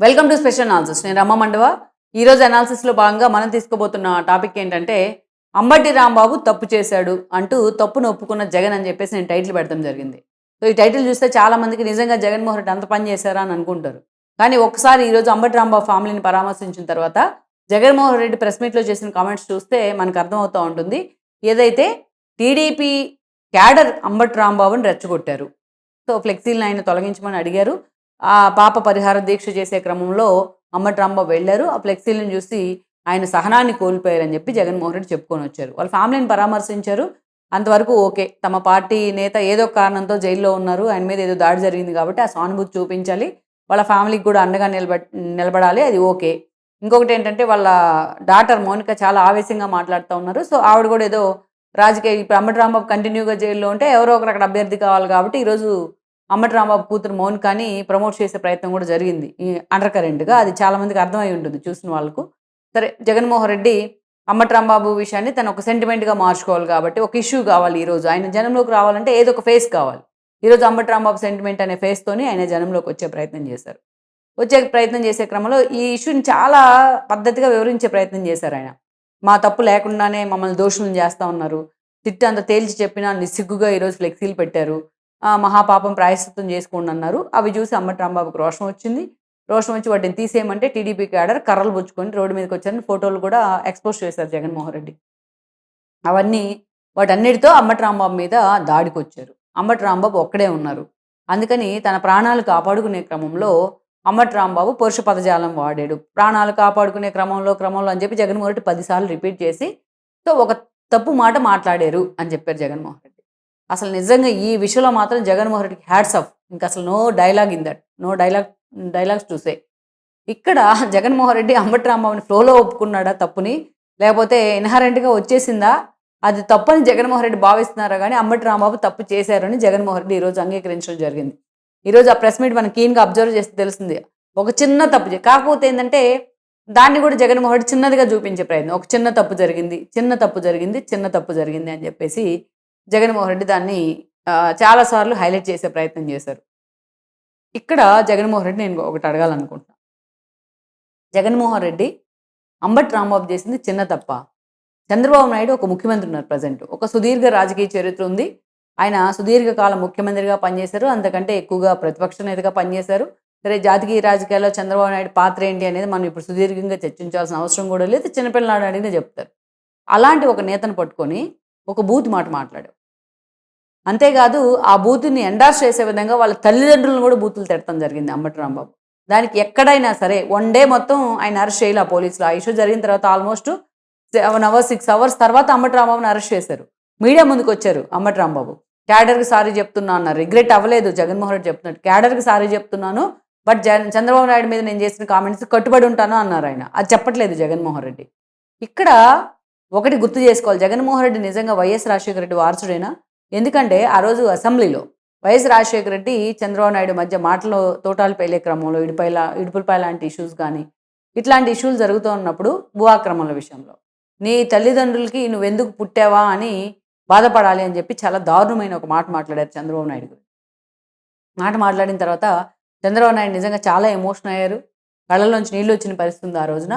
Welcome to special analysis నేను రమ్మ మండవ. ఈరోజు అనాలిసిస్లో భాగంగా మనం తీసుకోబోతున్న టాపిక్ ఏంటంటే అంబటి రాంబాబు తప్పు చేశాడు అంటూ తప్పును ఒప్పుకున్న జగన్ అని చెప్పేసి నేను టైటిల్ పెడతాం జరిగింది. సో ఈ టైటిల్ చూస్తే చాలా మందికి నిజంగా జగన్మోహన్ రెడ్డి అంత పని చేశారా అని అనుకుంటారు. కానీ ఒకసారి ఈరోజు అంబటి రాంబాబు ఫ్యామిలీని పరామర్శించిన తర్వాత జగన్మోహన్ రెడ్డి ప్రెస్ మీట్లో చేసిన కామెంట్స్ చూస్తే మనకు అర్థమవుతూ ఉంటుంది. ఏదైతే టీడీపీ క్యాడర్ అంబటి రాంబాబుని రెచ్చగొట్టారు. సో ఫ్లెక్సీలను ఆయన తొలగించమని అడిగారు. ఆ పాప పరిహార దీక్ష చేసే క్రమంలో అమ్మట్రాంబ వెళ్ళారు. ఆ ఫ్లెక్సీలను చూసి ఆయన సహనాన్ని కోల్పోయారని చెప్పి జగన్మోహన్ రెడ్డి చెప్పుకొని వచ్చారు. వాళ్ళ ఫ్యామిలీని పరామర్శించారు. అంతవరకు ఓకే. తమ పార్టీ నేత ఏదో కారణంతో జైల్లో ఉన్నారు. ఆయన మీద ఏదో దాడి జరిగింది కాబట్టి ఆ సానుభూతి చూపించాలి. వాళ్ళ ఫ్యామిలీకి కూడా అండగా నిలబ నిలబడాలి. అది ఓకే. ఇంకొకటి ఏంటంటే వాళ్ళ డాటర్ మౌనిక చాలా ఆవేశంగా మాట్లాడుతూ ఉన్నారు. సో ఆవిడ కూడా ఏదో రాజకీయ ఇప్పుడు అమ్మటి రాంబాబు కంటిన్యూగా జైల్లో ఉంటే ఎవరో ఒకరు అక్కడ అభ్యర్థి కావాలి కాబట్టి ఈరోజు అమ్మటి రాంబాబు కూతురు కానీ ప్రమోట్ చేసే ప్రయత్నం కూడా జరిగింది. ఈ అండర్ కరెంట్గా అది చాలామందికి అర్థమై ఉంటుంది చూసిన వాళ్ళకు. సరే జగన్మోహన్ రెడ్డి అమ్మటి రాంబాబు విషయాన్ని తను ఒక సెంటిమెంట్గా మార్చుకోవాలి కాబట్టి ఒక ఇష్యూ కావాలి ఈరోజు ఆయన జనంలోకి రావాలంటే ఏదో ఒక ఫేస్ కావాలి. ఈరోజు అమ్మటి రాంబాబు సెంటిమెంట్ అనే ఫేస్తోని ఆయన జనంలోకి వచ్చే ప్రయత్నం చేశారు. వచ్చే ప్రయత్నం చేసే క్రమంలో ఈ ఇష్యూని చాలా పద్ధతిగా వివరించే ప్రయత్నం చేశారు ఆయన. మా తప్పు లేకుండానే మమ్మల్ని దోషులను చేస్తూ ఉన్నారు. తిట్టు అంత తేల్చి చెప్పినా నిస్సిగ్గుగా ఈరోజు ఫ్లెక్సీలు పెట్టారు. మహాపాపం ప్రాయశ్చిత్తం చేసుకోండి అన్నారు. అవి చూసి అమ్మటి రాంబాబుకి రోషం వచ్చింది. రోషం వచ్చి వాటిని తీసేయమంటే టీడీపీ క్యాడర్ కర్రలు పుచ్చుకొని రోడ్డు మీదకి వచ్చారని ఫోటోలు కూడా ఎక్స్పోజ్ చేశారు జగన్మోహన్ రెడ్డి. అవన్నీ వాటన్నిటితో అమ్మటి రాంబాబు మీద దాడికి వచ్చారు అమ్మటి రాంబాబు ఒక్కడే ఉన్నారు. అందుకని తన ప్రాణాలు కాపాడుకునే క్రమంలో అమ్మటి రాంబాబు పురుష పదజాలం వాడాడు. ప్రాణాలు కాపాడుకునే క్రమంలో క్రమంలో అని చెప్పి జగన్మోహన్ రెడ్డి పదిసార్లు రిపీట్ చేసి సో ఒక తప్పు మాట మాట్లాడారు అని చెప్పారు జగన్మోహన్ రెడ్డి. అసలు నిజంగా ఈ విషయంలో మాత్రం జగన్మోహన్ రెడ్డికి హ్యాడ్స్ ఆఫ్. ఇంకా అసలు no dialogue in that. No dialogue dialogues చూసే ఇక్కడ జగన్మోహన్ రెడ్డి అంబటి రాంబాబుని ఫ్లోలో ఒప్పుకున్నాడా తప్పుని? లేకపోతే ఇన్హరెంట్గా వచ్చేసిందా? అది తప్పని జగన్మోహన్ రెడ్డి భావిస్తున్నారా కానీ అంబటి రాంబాబు తప్పు చేశారని జగన్మోహన్ రెడ్డి ఈరోజు అంగీకరించడం జరిగింది. ఈరోజు ఆ ప్రెస్ మీట్ మనం క్లీన్గా అబ్జర్వ్ చేస్తే తెలుస్తుంది. ఒక చిన్న తప్పు కాకపోతే ఏంటంటే దాన్ని కూడా జగన్మోహన్ రెడ్డి చిన్నదిగా చూపించే ప్రయత్నం. ఒక చిన్న తప్పు జరిగింది చిన్న తప్పు జరిగింది చిన్న తప్పు జరిగింది అని చెప్పేసి జగన్మోహన్ రెడ్డి దాన్ని చాలాసార్లు హైలైట్ చేసే ప్రయత్నం చేశారు. ఇక్కడ జగన్మోహన్ రెడ్డి నేను ఒకటి అడగాలనుకుంటున్నాను జగన్మోహన్ రెడ్డి అంబట్ రాంబాబు చేసింది చిన్న తప్ప. చంద్రబాబు నాయుడు ఒక ముఖ్యమంత్రి ఉన్నారు ప్రజెంట్. ఒక సుదీర్ఘ రాజకీయ చరిత్ర ఉంది. ఆయన సుదీర్ఘకాల ముఖ్యమంత్రిగా పనిచేశారు. అంతకంటే ఎక్కువగా ప్రతిపక్ష నేతగా పనిచేశారు. సరే జాతీయ రాజకీయాల్లో చంద్రబాబు నాయుడు పాత్ర ఏంటి అనేది మనం ఇప్పుడు సుదీర్ఘంగా చర్చించాల్సిన అవసరం కూడా లేదు. చిన్నపిల్లనాడు అడిగినా చెప్తారు. అలాంటి ఒక నేతను పట్టుకొని ఒక బూత్ మాట మాట్లాడారు. అంతేకాదు ఆ బూతుని ఎండార్స్ చేసే విధంగా వాళ్ళ తల్లిదండ్రులను కూడా బూతులు తిడతాం జరిగింది అంబటి రాంబాబు. దానికి ఎక్కడైనా సరే వన్ డే మొత్తం ఆయన అరెస్ట్ చేయాలి ఆ పోలీసులు. ఆ ఇష్యూ జరిగిన తర్వాత almost seven hours six hours తర్వాత అమ్మటి రాంబాబుని అరెస్ట్ చేశారు. మీడియా ముందుకు వచ్చారు అమ్మటి రాంబాబు. క్యాడర్కి సారీ చెప్తున్నా అన్నారు. రిగ్రెట్ అవ్వలేదు. జగన్మోహన్ రెడ్డి చెప్తున్నాడు. క్యాడర్కి సారీ చెప్తున్నాను బట్ జగన్ చంద్రబాబు నాయుడు మీద నేను చేసిన కామెంట్స్ కట్టుబడి ఉంటాను అన్నారు ఆయన. అది చెప్పట్లేదు జగన్మోహన్ రెడ్డి. ఇక్కడ ఒకటి గుర్తు చేసుకోవాలి. జగన్మోహన్ రెడ్డి నిజంగా వైఎస్ రాజశేఖర రెడ్డి వారసుడేనా? ఎందుకంటే ఆ రోజు అసెంబ్లీలో వైఎస్ రాజశేఖర రెడ్డి చంద్రబాబు నాయుడు మధ్య మాటలు తోటాలు పేలే క్రమంలో ఇడిపైలా ఇడుపులపై లాంటి ఇష్యూస్ కానీ ఇట్లాంటి ఇష్యూలు జరుగుతూ ఉన్నప్పుడు భూఆక్రమణల విషయంలో. నీ తల్లిదండ్రులకి నువ్వెందుకు పుట్టావా అని బాధపడాలి అని చెప్పి చాలా దారుణమైన ఒక మాట మాట్లాడారు చంద్రబాబు నాయుడు గురించి మాట మాట్లాడిన తర్వాత చంద్రబాబు నాయుడు నిజంగా చాలా ఎమోషన్ అయ్యారు. కళ్ళలోంచి నీళ్ళు వచ్చిన పరిస్థితి ఉంది ఆ రోజున.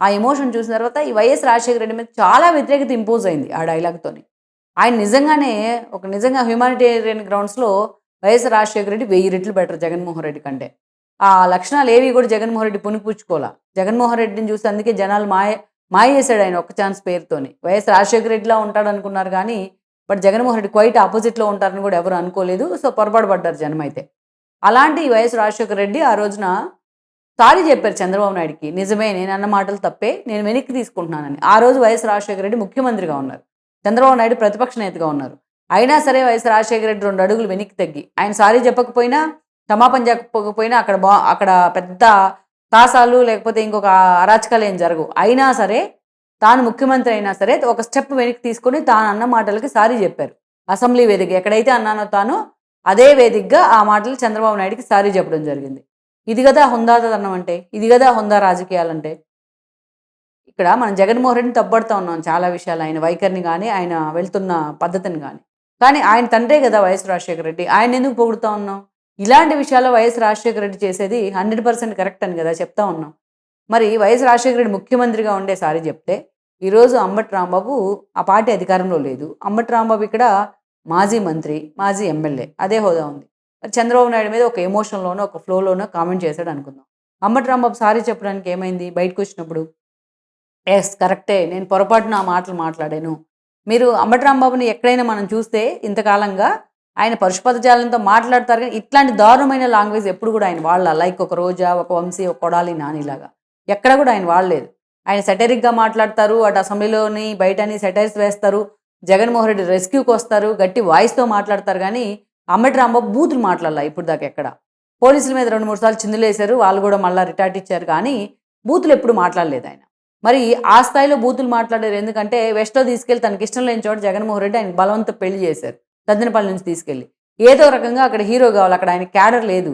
ఆ ఎమోషన్ చూసిన తర్వాత ఈ వైఎస్ రాజశేఖర రెడ్డి మీద చాలా వ్యతిరేకత ఇంపోజ్ అయింది ఆ డైలాగ్తోని ఆయన నిజంగానే ఒక నిజంగా హ్యూమానిటేరియన్ గ్రౌండ్స్లో వైఎస్ రాజశేఖర రెడ్డి వెయ్యి రెట్లు బెటర్ జగన్మోహన్ రెడ్డి కంటే. ఆ లక్షణాలు ఏవి కూడా జగన్మోహన్ రెడ్డి పునిపుచ్చుకోవాలా జగన్మోహన్ రెడ్డిని చూసి అందుకే జనాలు మాయ మాయ చేశాడు ఆయన ఒక్క ఛాన్స్ పేరుతోని. వైఎస్ రాజశేఖర రెడ్డిలా ఉంటాడు అనుకున్నారు కానీ బట్ జగన్మోహన్ రెడ్డి క్వైట్ ఆపోజిట్లో ఉంటారని కూడా ఎవరు అనుకోలేదు. సో పొరపాటు పడ్డారు జనం అయితే. అలాంటి వైఎస్ రాజశేఖర రెడ్డి ఆ రోజున సారీ చెప్పారు చంద్రబాబు నాయుడుకి. నిజమే నేను అన్న మాటలు తప్పే నేను వెనక్కి తీసుకుంటున్నానని. ఆ రోజు వైఎస్ రాజశేఖర రెడ్డి ముఖ్యమంత్రిగా ఉన్నారు. చంద్రబాబు నాయుడు ప్రతిపక్ష నేతగా ఉన్నారు. అయినా సరే వైఎస్ రాజశేఖర రెడ్డి రెండు అడుగులు వెనక్కి తగ్గి ఆయన సారీ చెప్పకపోయినా క్షమాపణ చెప్పకపోయినా అక్కడ బా అక్కడ పెద్ద తాసాలు లేకపోతే ఇంకొక అరాచకాలు ఏం జరగవు. అయినా సరే తాను ముఖ్యమంత్రి అయినా సరే ఒక స్టెప్ వెనక్కి తీసుకొని తాను అన్న మాటలకి సారీ చెప్పారు. అసెంబ్లీ వేదిక ఎక్కడైతే అన్నానో తాను అదే వేదికగా ఆ మాటలు చంద్రబాబు నాయుడికి సారీ చెప్పడం జరిగింది. ఇది కదా హుందాతనం అంటే ఇది కదా హుందా రాజకీయాలంటే ఇక్కడ మనం జగన్మోహన్ రెడ్డిని తప్పడుతూ ఉన్నాం చాలా విషయాలు. ఆయన వైఖరిని కానీ ఆయన వెళ్తున్న పద్ధతిని కానీ కానీ ఆయన తండ్రే కదా వైఎస్ రాజశేఖర రెడ్డి. ఆయన ఎందుకు పొగుడుతా ఉన్నాం? ఇలాంటి విషయాల్లో వైఎస్ రాజశేఖర రెడ్డి చేసేది హండ్రెడ్ పర్సెంట్ కరెక్ట్ అని కదా చెప్తా ఉన్నాం. మరి వైఎస్ రాజశేఖర రెడ్డి ముఖ్యమంత్రిగా ఉండేసారి చెప్తే ఈరోజు అంబటి రాంబాబు ఆ పార్టీ అధికారంలో లేదు. అంబటి రాంబాబు ఇక్కడ మాజీ మంత్రి మాజీ ఎమ్మెల్యే. అదే హోదా ఉంది. మరి చంద్రబాబు నాయుడు మీద ఒక ఎమోషన్లోనో ఒక ఫ్లోలోనో కామెంట్ చేశాడు అనుకుందాం. అంబటి రాంబాబు సారీ చెప్పడానికి ఏమైంది? బయటకు వచ్చినప్పుడు ఎస్ కరెక్టే నేను పొరపాటున ఆ మాటలు మాట్లాడాను. మీరు అంబటి రాంబాబుని ఎక్కడైనా మనం చూస్తే ఇంతకాలంగా ఆయన పరుషుపదజాలంతో మాట్లాడతారు కానీ ఇట్లాంటి దారుణమైన లాంగ్వేజ్ ఎప్పుడు కూడా ఆయన వాళ్ళ లైక్ ఒక రోజా ఒక వంశీ ఒక కొడాలి నానిలాగా ఎక్కడ కూడా ఆయన వాడలేదు ఆయన సెటరిక్గా మాట్లాడతారు అటు అసెంబ్లీలోని బయటని సెటైర్స్ వేస్తారు జగన్మోహన్ రెడ్డి రెస్క్యూకి వస్తారు గట్టి వాయిస్తో మాట్లాడతారు కానీ అంబటి రాంబాబు బూతులు మాట్లాడాల ఇప్పుడు దాకా ఎక్కడ. పోలీసుల మీద రెండు మూడు సార్లు చిందులేశారు వాళ్ళు కూడా మళ్ళీ రిటార్ట్ ఇచ్చారు కానీ బూతులు ఎప్పుడు మాట్లాడలేదు ఆయన. మరి ఆ స్థాయిలో బూతులు మాట్లాడారు. ఎందుకంటే వెస్ట్లో తీసుకెళ్ళి తనకి ఇష్టం లేని చోట జగన్మోహన్ రెడ్డి ఆయన బలవంత పెళ్ళి చేశారు. తద్దినపల్లి నుంచి తీసుకెళ్ళి ఏదో రకంగా అక్కడ హీరో కావాలి. అక్కడ ఆయన క్యాడర్ లేదు.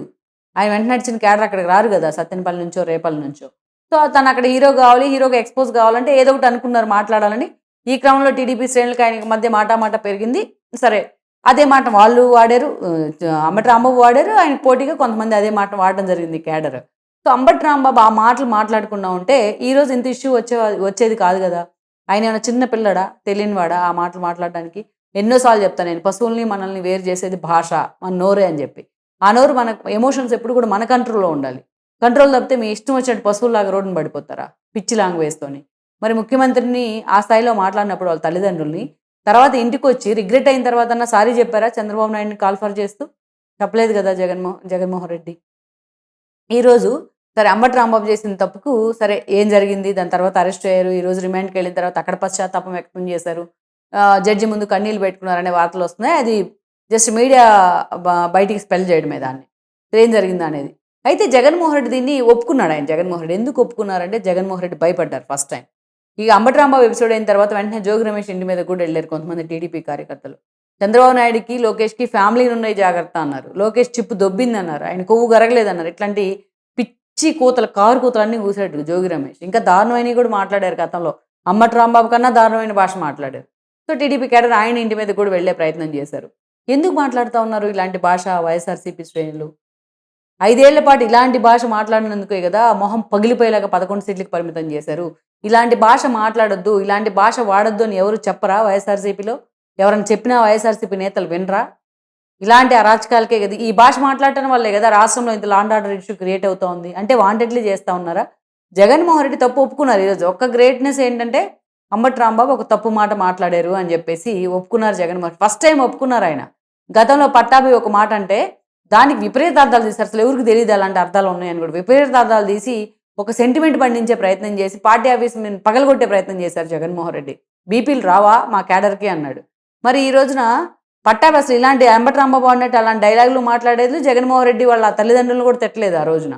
ఆయన వెంట నడిచిన క్యాడర్ అక్కడికి రారు కదా సత్యనపల్లి నుంచో రేపల్లి నుంచో. సో తను అక్కడ హీరో కావాలి హీరోగా ఎక్స్పోజ్ కావాలంటే ఏదో ఒకటి అనుకున్నారు మాట్లాడాలని. ఈ క్రమంలో టీడీపీ శ్రేణులకు ఆయనకి మధ్య మాట మాట పెరిగింది. సరే అదే మాట వాళ్ళు వాడారు. అమ్మటి అంబటి రాంబాబు వాడారు. ఆయన పోటీగా కొంతమంది అదే మాట వాడడం జరిగింది క్యాడర్. సో అంబట్ రాంబాబు ఆ మాటలు మాట్లాడకుండా ఉంటే ఈరోజు ఇంత ఇష్యూ వచ్చే వచ్చేది కాదు కదా. ఆయన ఏమైనా చిన్న పిల్లడా? తెలియనివాడా ఆ మాటలు మాట్లాడడానికి? ఎన్నోసార్లు చెప్తాను నేను పశువుల్ని మనల్ని వేరు చేసేది భాష మన నోరే అని చెప్పి. ఆ నోరు మన ఎమోషన్స్ ఎప్పుడు కూడా మన కంట్రోల్లో ఉండాలి. కంట్రోల్ తప్పితే మీ ఇష్టం వచ్చినట్టు పశువులాగా రోడ్డును పడిపోతారా? పిచ్చి లాంగ్వేజ్తోని మరి ముఖ్యమంత్రిని ఆ స్థాయిలో మాట్లాడినప్పుడు వాళ్ళ తల్లిదండ్రుల్ని తర్వాత ఇంటికి వచ్చి రిగ్రెట్ అయిన తర్వాత అన్న సారీ చెప్పారా చంద్రబాబు నాయుడిని కాల్ఫర్ చేస్తూ? చెప్పలేదు కదా జగన్మోహన్ జగన్మోహన్ రెడ్డి. ఈరోజు సరే అంబటి రాంబాబు చేసిన తప్పుకు సరే ఏం జరిగింది? దాని తర్వాత అరెస్ట్ అయ్యారు. ఈ రోజు రిమాండ్కి వెళ్ళిన తర్వాత అక్కడ పశ్చాత్తాపం వ్యక్తం చేశారు. జడ్జి ముందు కన్నీళ్ళు పెట్టుకున్నారనే వార్తలు వస్తున్నాయి. అది జస్ట్ మీడియా బయటికి స్పెల్ చేయడమే దాన్ని. ఏం జరిగిందా అనేది. అయితే జగన్మోహన్ రెడ్డి దీన్ని ఒప్పుకున్నాడు ఆయన. జగన్మోహన్ రెడ్డి ఎందుకు ఒప్పుకున్నారంటే జగన్మోహన్ రెడ్డి భయపడ్డారు ఫస్ట్ టైం. ఇక అంబటి రాంబాబు ఎపిసోడ్ అయిన తర్వాత వెంటనే జోగి రమేష్ ఇంటి మీద కూడా వెళ్ళారు కొంతమంది టీడీపీ కార్యకర్తలు. చంద్రబాబు నాయుడుకి లోకేష్కి ఫ్యామిలీ ఉన్నాయి జాగ్రత్త అన్నారు. లోకేష్ చిప్పు దొబ్బింది అన్నారు ఆయన కొవ్వు గరగలేదన్నారు ఇట్లాంటి పిచ్చి కూతలు కారు కూతలు అన్నీ జోగి రమేష్. ఇంకా దారుణమైనవి కూడా మాట్లాడారు గతంలో. అమ్మటి రాంబాబు కన్నా దారుణమైన భాష మాట్లాడారు. సో టీడీపీ క్యాడర్ ఆయన ఇంటి మీద కూడా వెళ్ళే ప్రయత్నం చేశారు. ఎందుకు మాట్లాడుతూ ఉన్నారు ఇలాంటి భాష వైఎస్ఆర్సీపీ శ్రేణులు? ఐదేళ్ళ పాటు ఇలాంటి భాష మాట్లాడినందుకే కదా మొహం పగిలిపోయేలాగా పదకొండు సీట్లకు పరిమితం చేశారు. ఇలాంటి భాష మాట్లాడొద్దు ఇలాంటి భాష వాడొద్దు అని ఎవరు చెప్పరా వైఎస్ఆర్సీపీలో? ఎవరైనా చెప్పినా వైఎస్ఆర్సీపీ నేతలు వినరా? ఇలాంటి అరాచకాలకే కదా. ఈ భాష మాట్లాడటం వల్లే కదా రాష్ట్రంలో ఇంత లాండ్ ఆర్డర్ ఇష్యూ క్రియేట్ అవుతా ఉంది అంటే వాంటెడ్లీ చేస్తూ ఉన్నారా? జగన్మోహన్ రెడ్డి తప్పు ఒప్పుకున్నారు ఈరోజు ఒక్క గ్రేట్నెస్ ఏంటంటే అంబటి రాంబాబు ఒక తప్పు మాట మాట్లాడారు అని చెప్పేసి ఒప్పుకున్నారు జగన్మోహన్ ఫస్ట్ టైం ఒప్పుకున్నారు ఆయన. గతంలో పట్టాభి ఒక మాట అంటే దానికి విపరీత అర్థాలు తీసి అసలు ఎవరికి తెలియదు అలాంటి అర్థాలు ఉన్నాయని కూడా. విపరీత అర్థాలు తీసి ఒక సెంటిమెంట్ పండించే ప్రయత్నం చేసి పార్టీ ఆఫీస్ నేను పగలగొట్టే ప్రయత్నం చేశారు జగన్మోహన్ రెడ్డి. బీపీలు రావా మా క్యాడర్కి అన్నాడు. మరి ఈ రోజున పట్టాభి ఇలాంటి అంబటి రాంబాబు అన్నట్టు అలాంటి డైలాగులు మాట్లాడేది జగన్మోహన్ రెడ్డి వాళ్ళ తల్లిదండ్రులు కూడా తిట్టలేదు ఆ రోజున.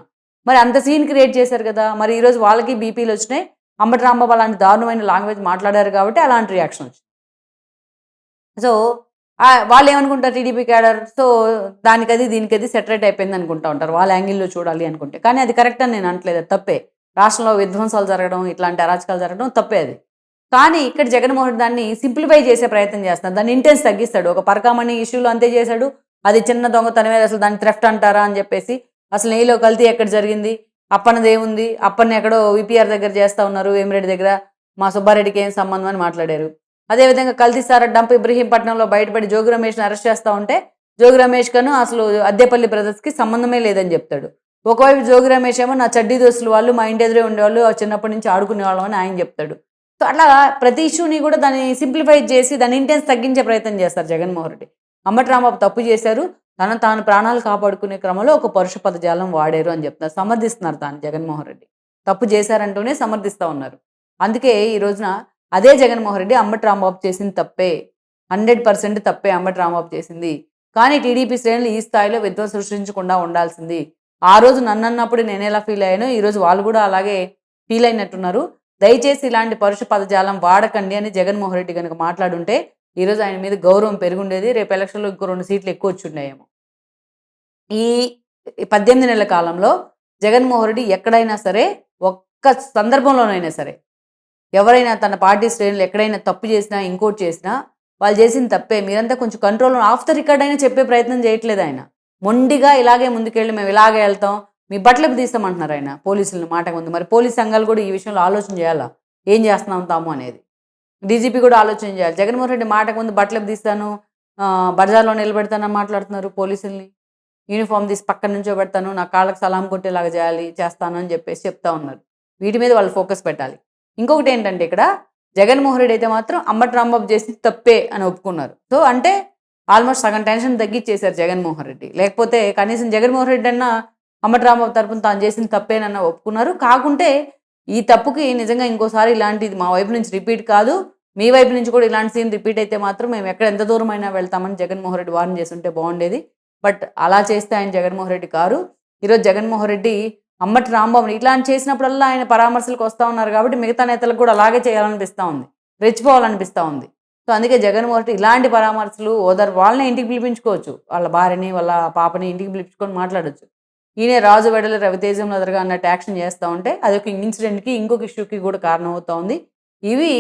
మరి అంత సీన్ క్రియేట్ చేశారు కదా మరి ఈరోజు వాళ్ళకి బీపీలు వచ్చినాయి అంబటి రాంబాబు అలాంటి దారుణమైన లాంగ్వేజ్ మాట్లాడారు కాబట్టి అలాంటి రియాక్షన్ వచ్చింది. సో వాళ్ళు ఏమనుకుంటారు టీడీపీ క్యాడర్ సో దానికది దీనికది సెటరేట్ అయిపోయింది అనుకుంటా ఉంటారు వాళ్ళ యాంగిల్లో చూడాలి అనుకుంటే. కానీ అది కరెక్ట్ అని నేను అనట్లేదు తప్పే. రాష్ట్రంలో విధ్వంసాలు జరగడం ఇట్లాంటి అరాచకాలు జరగడం తప్పే అది. కానీ ఇక్కడ జగన్మోహన్ దాన్ని సింప్లిఫై చేసే ప్రయత్నం చేస్తున్నాడు. దాన్ని ఇంటెన్స్ తగ్గిస్తాడు. ఒక పరకామణి ఇష్యూలో అంతే చేశాడు. అది చిన్న దొంగతనమే అసలు దాన్ని థ్రెఫ్ట్ అంటారా అని చెప్పేసి అసలు నెయ్యిలో కల్తీ ఎక్కడ జరిగింది? అప్పన్నది ఏముంది? అప్పన్ని ఎక్కడో విపిఆర్ దగ్గర చేస్తా ఉన్నారు వేమిరెడ్డి దగ్గర. మా సుబ్బారెడ్డికి ఏం సంబంధం అని మాట్లాడారు. అదేవిధంగా కల్తీ సార్ డంప్ ఇబ్రహీంపట్నంలో బయటపడి జోగి రమేష్ని అరెస్ట్ చేస్తా ఉంటే జోగి రమేష్ కను అసలు అద్దెపల్లి బ్రదర్స్కి సంబంధమే లేదని చెప్తాడు. ఒకవైపు జోగి రమేష్ ఏమో నా చడ్డీ దోస్తులు వాళ్ళు మా ఇంటి ఎదురే ఉండేవాళ్ళు చిన్నప్పటి నుంచి ఆడుకునే వాళ్ళం అని ఆయన చెప్తాడు. సో అట్లా ప్రతి ఇష్యూని కూడా దాన్ని సింప్లిఫై చేసి దాని ఇంటెన్స్ తగ్గించే ప్రయత్నం చేస్తారు జగన్మోహన్ రెడ్డి. అంబటి రాంబాబు తప్పు చేశారు. తన తాను ప్రాణాలు కాపాడుకునే క్రమంలో ఒక పరుష పదజాలం వాడారు అని చెప్తున్నారు. సమర్థిస్తున్నారు తాను జగన్మోహన్ రెడ్డి. తప్పు చేశారంటూనే సమర్థిస్తూ ఉన్నారు. అందుకే ఈ రోజున అదే జగన్మోహన్ రెడ్డి అంబటి రాంబాబు చేసింది తప్పే. హండ్రెడ్ పర్సెంట్ తప్పే అంబటి రాంబాబు చేసింది. కానీ టీడీపీ శ్రేణులు ఈ స్థాయిలో విధ్వం సృష్టించకుండా ఉండాల్సింది. ఆ రోజు నన్ను అన్నప్పుడు నేను ఎలా ఫీల్ అయ్యానో ఈరోజు వాళ్ళు కూడా అలాగే ఫీల్ అయినట్టున్నారు. దయచేసి ఇలాంటి పరుష పదజాలం వాడకండి అని జగన్మోహన్ రెడ్డి కనుక మాట్లాడుంటే ఈరోజు ఆయన మీద గౌరవం పెరుగుండేది. రేపు ఎలక్షన్లో ఇంకో రెండు సీట్లు ఎక్కువ వచ్చిండేమో ఈ పద్దెనిమిది నెలల కాలంలో జగన్మోహన్ రెడ్డి ఎక్కడైనా సరే ఒక్క సందర్భంలోనైనా సరే ఎవరైనా తన పార్టీ శ్రేణులు ఎక్కడైనా తప్పు చేసినా ఇంకోటి చేసినా వాళ్ళు చేసిన తప్పే. మీరంతా కొంచెం కంట్రోల్ ఆఫ్ ద రికార్డ్ అయినా చెప్పే ప్రయత్నం చేయట్లేదు ఆయన. మొండిగా ఇలాగే ముందుకెళ్ళి మేము ఇలాగే వెళ్తాం మీ బట్టలకు తీస్తామంటున్నారు ఆయన? పోలీసులను మాటకు ముందు. మరి పోలీస్ సంఘాలు కూడా ఈ విషయంలో ఆలోచన చేయాలా? ఏం చేస్తున్నాం తాము అనేది? డీజీపీ కూడా ఆలోచన చేయాలి. జగన్మోహన్ రెడ్డి మాటకు ముందు బట్టలకు తీస్తాను? బజార్లో నిలబెడతానని మాట్లాడుతున్నారు పోలీసుల్ని. యూనిఫామ్ తీసి పక్కన నుంచో పెడతాను. నా కాళ్ళకి సలాం కొట్టేలాగా చేయాలి చేస్తాను అని చెప్పేసి చెప్తా ఉన్నారు. వీటి మీద వాళ్ళు ఫోకస్ పెట్టాలి. ఇంకొకటి ఏంటంటే ఇక్కడ జగన్మోహన్ రెడ్డి అయితే మాత్రం అంబటి రాంబాబు చేసింది తప్పే అని ఒప్పుకున్నారు. సో అంటే ఆల్మోస్ట్ సగం టెన్షన్ తగ్గించేశారు జగన్మోహన్ రెడ్డి. లేకపోతే కనీసం జగన్మోహన్ రెడ్డి అన్నా అంబటి తరపున తాను చేసిన తప్పేనన్న ఒప్పుకున్నారు. కాకుంటే ఈ తప్పుకి నిజంగా ఇంకోసారి ఇలాంటిది మా వైపు నుంచి రిపీట్ కాదు. మీ వైపు నుంచి కూడా ఇలాంటి సీన్ రిపీట్ అయితే మాత్రం మేము ఎక్కడ ఎంత దూరం అయినా వెళ్తామని జగన్మోహన్ రెడ్డి వార్న్ చేస్తుంటే బాగుండేది. బట్ అలా చేస్తే ఆయన జగన్మోహన్ రెడ్డి కారు. ఈరోజు జగన్మోహన్ రెడ్డి అమ్మటి రాంబాబుని ఇలాంటి చేసినప్పుడల్లా ఆయన పరామర్శలకు వస్తూ ఉన్నారు కాబట్టి మిగతా నేతలకు కూడా అలాగే చేయాలనిపిస్తూ ఉంది. రెచ్చిపోవాలనిపిస్తూ ఉంది. సో అందుకే జగన్మోహన్ రెడ్డి ఇలాంటి పరామర్శలు ఓదర్ వాళ్ళని ఇంటికి పిలిపించుకోవచ్చు. వాళ్ళ భార్యని వాళ్ళ పాపని ఇంటికి పిలిపించుకొని మాట్లాడొచ్చు. ఈయనే రాజు వెడల రవితేజం ఎదురుగా అన్నట్టు యాక్షన్ చేస్తూ ఉంటే అదొక ఇన్సిడెంట్కి ఇంకొక ఇష్యూకి కూడా కారణం ఉంది ఇవి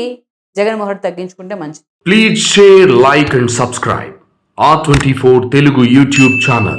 జగన్మోహన్ తగ్గించుకుంటే మంచిది Please share, like and subscribe. R24 Telugu YouTube channel.